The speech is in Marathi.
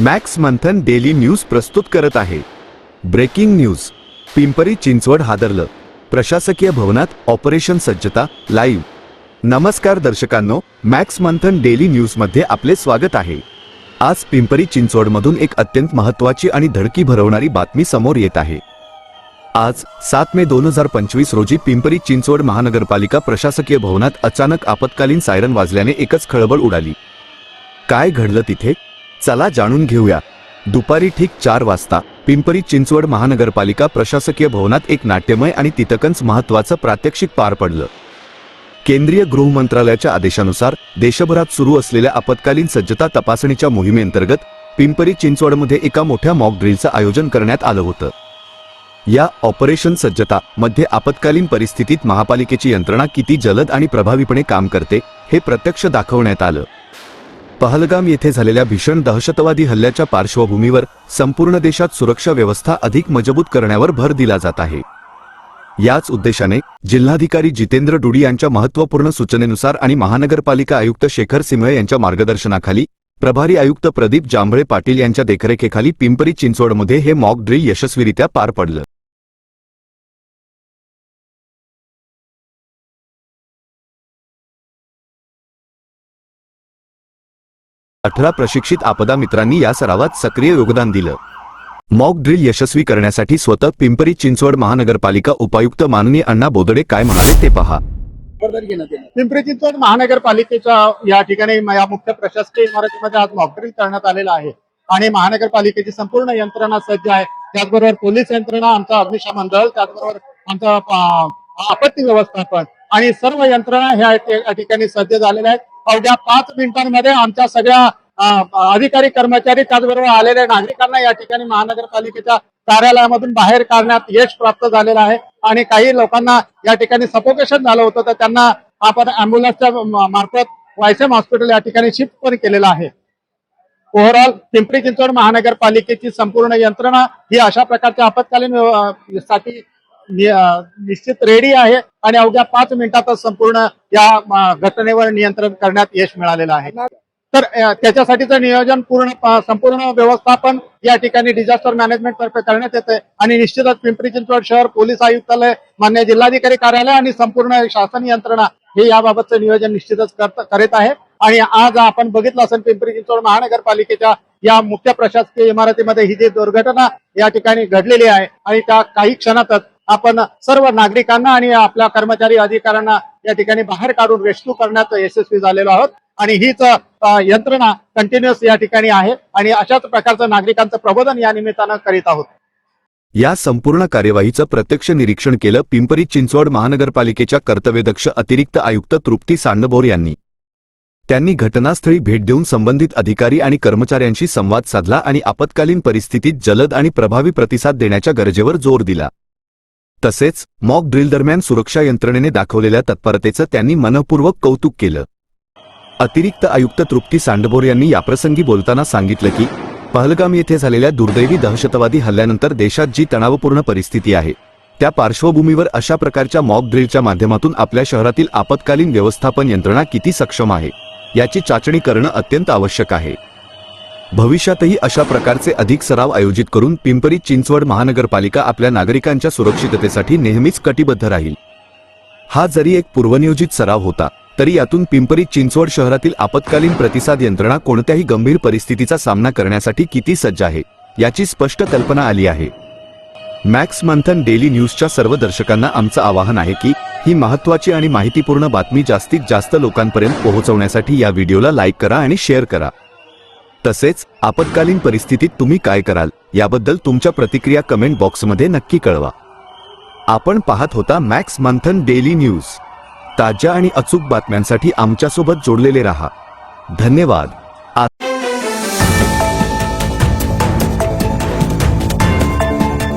मॅक्स मंथन डेली न्यूज प्रस्तुत करत आहे. Breaking news. पिंपरी चिंचवड हादरलं. प्रशासकीय भवनात ऑपरेशन सज्जता लाईव्ह. नमस्कार दर्शकांनो मॅक्स मंथन डेली न्यूजमध्ये आपले स्वागत आहे. आज पिंपरी चिंचवडमधून एक अत्यंत महत्त्वाची आणि धडकी भरवणारी बातमी समोर येत आहे. आज सात मे दोन हजार पंचवीस रोजी पिंपरी चिंचवड महानगरपालिका प्रशासकीय भवनात अचानक आपत्कालीन सायरन वाजल्याने एकच खळबळ उडाली. काय घडलं तिथे? चला जाणून घेऊया. दुपारी ठीक चार वाजता पिंपरी चिंचवड महानगरपालिका प्रशासकीय भवनात एक नाट्यमय आणि तितकंच महत्वाचं प्रात्यक्षिक पार पडलं. केंद्रीय गृह मंत्रालयाच्या आदेशानुसार देशभरात सुरू असलेल्या आपत्कालीन सज्जता तपासणीच्या मोहिमेअंतर्गत पिंपरी चिंचवडमध्ये एका मोठ्या मॉक ड्रिलचं आयोजन करण्यात आलं होतं. या ऑपरेशन सज्जता मध्ये आपत्कालीन परिस्थितीत महापालिकेची यंत्रणा किती जलद आणि प्रभावीपणे काम करते हे प्रत्यक्ष दाखवण्यात आलं. पहलगाम येथे झालेल्या भीषण दहशतवादी हल्ल्याच्या पार्श्वभूमीवर संपूर्ण देशात सुरक्षा व्यवस्था अधिक मजबूत करण्यावर भर दिला जात आहे. याच उद्देशाने जिल्हाधिकारी जितेंद्र डुडी यांच्या महत्त्वपूर्ण सूचनेनुसार आणि महानगरपालिका आयुक्त शेखर सिंह यांच्या मार्गदर्शनाखाली प्रभारी आयुक्त प्रदीप जांभळे पाटील यांच्या देखरेखीखाली पिंपरी चिंचवडमध्ये हे मॉक ड्रिल यशस्वीरित्या पार पडलं. अठरा प्रशिक्षित आपदा मित्रांनी या सरावात सक्रिय योगदान दिलं. मॉक ड्रिल यशस्वी करण्यासाठी स्वतः पिंपरी चिंचवड महानगरपालिका उपायुक्त माननीय अण्णा बोदडे काय म्हणाले ते पहा. पिंपरी चिंचवड महानगरपालिकेच्या या ठिकाणी या मुख्य प्रशासकीय इमारतीमध्ये आज मॉकड्रिल करण्यात आलेला आहे. आणि महानगरपालिकेची संपूर्ण यंत्रणा सज्ज आहे. त्याचबरोबर पोलीस यंत्रणा आमचा अग्निशमन दल त्याचबरोबर आमचा आपत्ती व्यवस्थापन आणि सर्व यंत्रणा ह्या ठिकाणी सज्ज झालेल्या आहेत. अवघ्या पाच मिनिटांमध्ये आमच्या सगळ्या अधिकारी कर्मचारी त्याचबरोबर आलेल्या नागरिकांना या ठिकाणी महानगरपालिकेच्या कार्यालयामधून बाहेर काढण्यात यश प्राप्त झालेलं आहे. आणि काही लोकांना या ठिकाणी सपोकेशन झालं होतं तर त्यांना आपण अँब्युलन्सच्या मार्फत वायसेम हॉस्पिटल या ठिकाणी शिफ्ट पण केलेलं आहे. ओव्हरऑल पिंपरी चिंचवड महानगरपालिकेची संपूर्ण यंत्रणा ही अशा प्रकारच्या आपत्कालीन साठी निश्चित रेडी आहे आणि अवघ्या पाच मिनिटातच संपूर्ण या घटनेवर नियंत्रण करण्यात यश मिळालेलं आहे. तर त्याच्यासाठीचं नियोजन पूर्ण संपूर्ण व्यवस्थापन या ठिकाणी डिझास्टर मॅनेजमेंट तर्फे करण्यात येते आणि निश्चितच पिंपरी चिंचवड शहर पोलीस आयुक्तालय मान्य जिल्हाधिकारी कार्यालय आणि संपूर्ण शासन यंत्रणा हे याबाबतचं नियोजन निश्चितच करत आहे. आणि आज आपण बघितलं असेल पिंपरी चिंचवड महानगरपालिकेच्या या मुख्य प्रशासकीय इमारतीमध्ये ही जी दुर्घटना या ठिकाणी घडलेली आहे आणि त्या काही क्षणातच आपण सर्व नागरिकांना आणि आपल्या कर्मचारी अधिकाऱ्यांना या ठिकाणी बाहेर काढून रेस्क्यू करण्यात यशस्वी झालेलो आहोत. आणि हीच यंत्रणा कंटिन्युअस या ठिकाणी आहे आणि अशाच प्रकारचं नागरिकांचं प्रबोधन या निमित्तानं करीत आहोत. या संपूर्ण कार्यवाहीचं प्रत्यक्ष निरीक्षण केलं पिंपरी चिंचवड महानगरपालिकेच्या कर्तव्यदक्ष अतिरिक्त आयुक्त तृप्ती सांडभोर यांनी. त्यांनी घटनास्थळी भेट देऊन संबंधित अधिकारी आणि कर्मचाऱ्यांशी संवाद साधला आणि आपत्कालीन परिस्थितीत जलद आणि प्रभावी प्रतिसाद देण्याच्या गरजेवर जोर दिला. तसेच मॉक ड्रिल दरम्यान सुरक्षा यंत्रणेने दाखवलेल्या तत्परतेचं त्यांनी मनपूर्वक कौतुक केलं. अतिरिक्त आयुक्त तृप्ती सांडभोर यांनी याप्रसंगी बोलताना सांगितलं की पहलगाम येथे झालेल्या दुर्दैवी दहशतवादी हल्ल्यानंतर देशात जी तणावपूर्ण परिस्थिती आहे त्या पार्श्वभूमीवर अशा प्रकारच्या मॉक ड्रिलच्या माध्यमातून आपल्या शहरातील आपत्कालीन व्यवस्थापन यंत्रणा किती सक्षम आहे याची चाचणी करणं अत्यंत आवश्यक आहे. भविष्यातही अशा प्रकारचे अधिक सराव आयोजित करून पिंपरी चिंचवड महानगरपालिका आपल्या नागरिकांच्या सुरक्षिततेसाठी नेहमीच कटिबद्ध राहील. हा जरी एक पूर्वनियोजित सराव होता तरी यातून पिंपरी चिंचवड शहरातील आपत्कालीन प्रतिसाद यंत्रणा कोणत्याही गंभीर परिस्थितीचा सामना करण्यासाठी किती सज्ज आहे याची स्पष्ट कल्पना आली आहे. मॅक्स मंथन डेली न्यूजच्या सर्व दर्शकांना आमचं आवाहन आहे की ही महत्त्वाची आणि माहितीपूर्ण बातमी जास्तीत जास्त लोकांपर्यंत पोहोचवण्यासाठी या व्हिडिओला लाईक करा आणि शेअर करा. तसेच आपत्कालीन परिस्थितीत तुम्ही काय कराल याबद्दल तुमच्या प्रतिक्रिया कमेंट बॉक्समध्ये नक्की कळवा. आपण पाहत होता मॅक्स मंथन डेली न्यूज. ताज्या आणि अचूक बातम्यांसाठी आमच्यासोबत जोडलेले राहा. धन्यवाद.